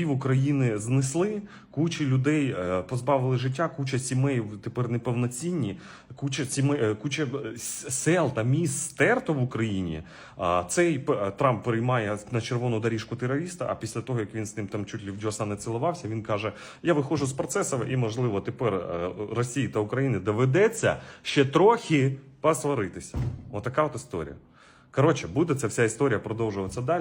пів України знесли, куча людей е, позбавили життя, куча сімей тепер неповноцінні, куча сімей, е, куча е, сел та міст стерто в Україні. Цей Трамп переймає на червону доріжку терориста. А після того, як він з ним там чуть ли в Джоса не цілувався, він каже: Я виходжу з процесу, і можливо тепер Росії та Україні доведеться ще трохи посваритися. Отака от історія. Коротше, буде ця вся історія продовжуватися далі.